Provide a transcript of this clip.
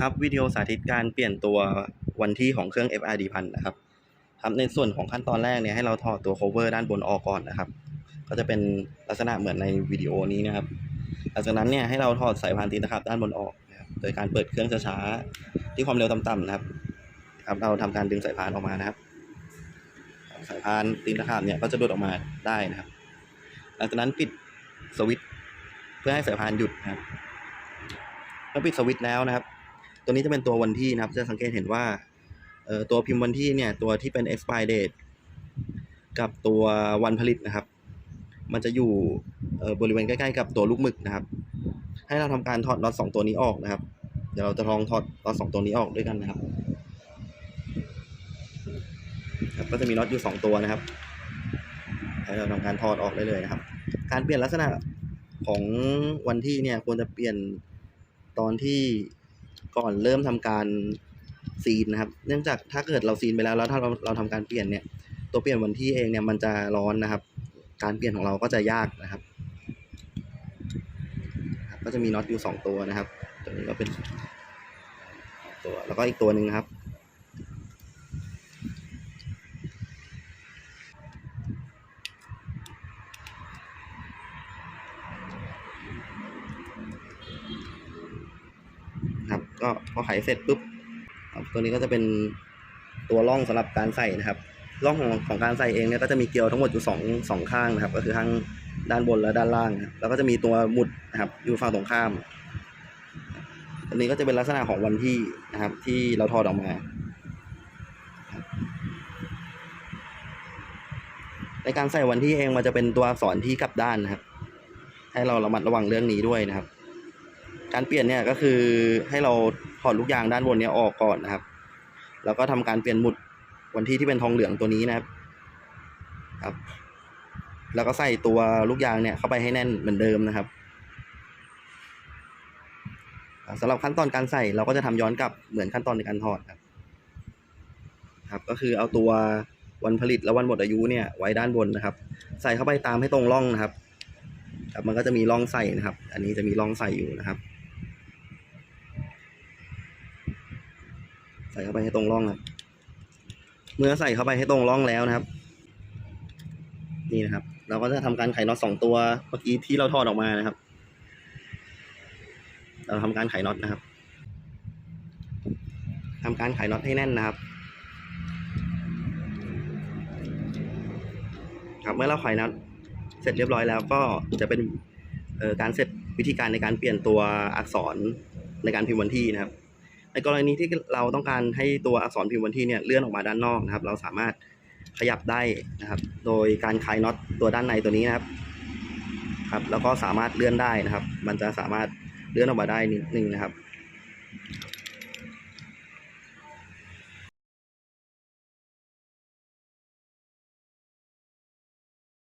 ครับวิดีโอสาธิตการเปลี่ยนตัววันที่ของเครื่อง FRD พันนะครับครับในส่วนของขั้นตอนแรกเนี่ยให้เราถอดตัว cover ด้านบนออกก่อนนะครับ ก็จะเป็นลักษณะเหมือนในวิดีโอนี้นะครับหลังจากนั้นเนี่ยให้เราถอดสายพานตีนตะขับด้านบนออกนะครับโดยการเปิดเครื่องช้าๆที่ความเร็วต่ำๆนะครับครับ เราทำการดึงสายพานออกมานะครับ สายพานตีนตะขาบเนี่ยก็จะหลุดออกมาได้นะครับ หลังจากนั้นปิดสวิตช์เพื่อให้สายพานหยุดนะครับเมื่อปิดสวิตช์แล้วนะครับ ตัวนี้จะเป็นตัววันที่นะครับ จะสังเกตเห็นว่าตัวพิมพ์วันที่เนี่ยตัวที่เป็น expire date กับตัววันผลิตนะครับ มันจะอยู่บริเวณใกล้ๆกับตัวลูกหมึกนะครับ ให้เราทำการถอดน็อตสองตัวนี้ออกนะครับ เดี๋ยวเราจะลองถอดน็อตสองตัวนี้ออกด้วยกันนะครับครับก็จะมีน็อตอยู่สองตัวนะครับ ให้เราทำการถอดออกได้เลยนะครับ การเปลี่ยนลักษณะของวันที่เนี่ยควรจะเปลี่ยนตอนที่ ก่อนเริ่มทำการซีนนะครับ เนื่องจากถ้าเกิดเราซีนไปแล้วแล้วถ้าเราเราทำการเปลี่ยนเนี่ย ตัวเปลี่ยนวันที่เองเนี่ยมันจะร้อนนะครับ การเปลี่ยนของเราก็จะยากนะครับ ก็จะมีน็อตอยู่สองตัวนะครับ ตัวนี้ก็เป็นตัวแล้วก็อีกตัวหนึ่งครับ ก็พอไขเสร็จปุ๊บครับตัวนี้ก็จะเป็นตัวร่องสำหรับการใส่นะครับร่องของของการใส่เองเนี่ยก็จะมีเกลียวทั้งหมดอยู่สองสองข้างนะครับ ก็คือทั้งด้านบนและด้านล่าง แล้วก็จะมีตัวหมุดนะครับอยู่ฝั่งตรงข้าม อันนี้ก็จะเป็นลักษณะของวันที่นะครับ ที่เราถอดออกมา ในการใส่วันที่เองมันจะเป็นตัวอักษรที่กลับด้านนะครับ ให้เราระมัดระวังเรื่องนี้ด้วยนะครับ การเปลี่ยนเนี่ยก็คือให้เราถอดลูกยางด้านบนเนี้ยออกก่อนนะครับ แล้วก็ทำการเปลี่ยนหมุดวันที่ที่เป็นทองเหลืองตัวนี้นะครับครับ แล้วก็ใส่ตัวลูกยางเนี่ยเข้าไปให้แน่นเหมือนเดิมนะครับอ่าสำหรับขั้นตอนการใส่เราก็จะทำย้อนกลับเหมือนขั้นตอนในการถอดครับ ครับ ก็คือเอาตัววันผลิตและวันหมดอายุเนี่ยไว้ด้านบนนะครับ ใส่เข้าไปตามให้ตรงร่องนะครับครับมันก็จะมีร่องใส่นะครับ อันนี้จะมีร่องใส่อยู่นะครับ ใส่เข้าไปให้ตรงร่องครับ เมื่อใส่เข้าไปให้ตรงร่องแล้วนะครับ นี่นะครับ เราก็จะทำการไขน็อตสองตัวเมื่อกี้ที่เราถอดออกมานะครับ เราทำการไขน็อตนะครับทำการไขน็อตให้แน่นนะครับครับเมื่อเราไขน็อตเสร็จเรียบร้อยแล้วก็จะเป็นการเสร็จวิธีการในการเปลี่ยนตัวอักษรในการพิมพ์วันที่นะครับ ในกรณีที่เราต้องการให้ตัวอักษรพิมพ์วันที่เนี่ยเลื่อนออกมาด้านนอกนะครับ เราสามารถขยับได้นะครับ โดยการคลายน็อตตัวด้านในตัวนี้นะครับ ครับ แล้วก็สามารถเลื่อนได้นะครับ มันจะสามารถเลื่อนออกมาได้นิดนึงนะครับ